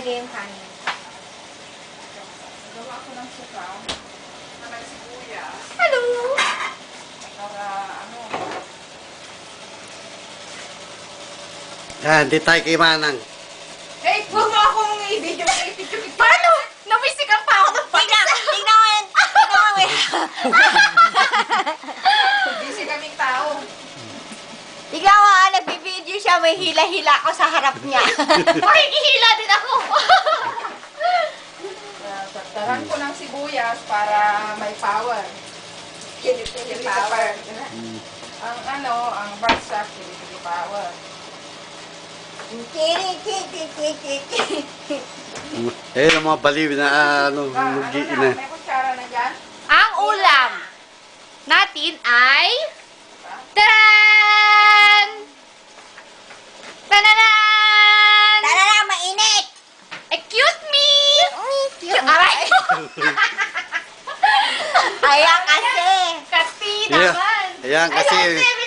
nilagay yung kanin. Gawa ko ng suka na may sibuyas Hello! para ano, Yan, di tayo kay Manang. Eh, huwag mo akong i-video Paano? Nawisikan pa ako ng Tignan, tignan mo yan. Tignan mo yan. Busy kaming tao. Tignan mo, ah, nagbibideo siya, may hila-hila ako sa harap niya. Makikihila din ako! Dagdagan ko ng sibuyas para may power. Kilikili power. Ang ano, ang bagsak, power. Kiri, kiri, kiri, kiri. Eh, ang mga baliw na ah, ano, Ah, ano mugi na, na. may kutsara na dyan? Ang ulam natin ay... Ayan kasi. Kasi naman! Ayan, kasi... Ay, Emily!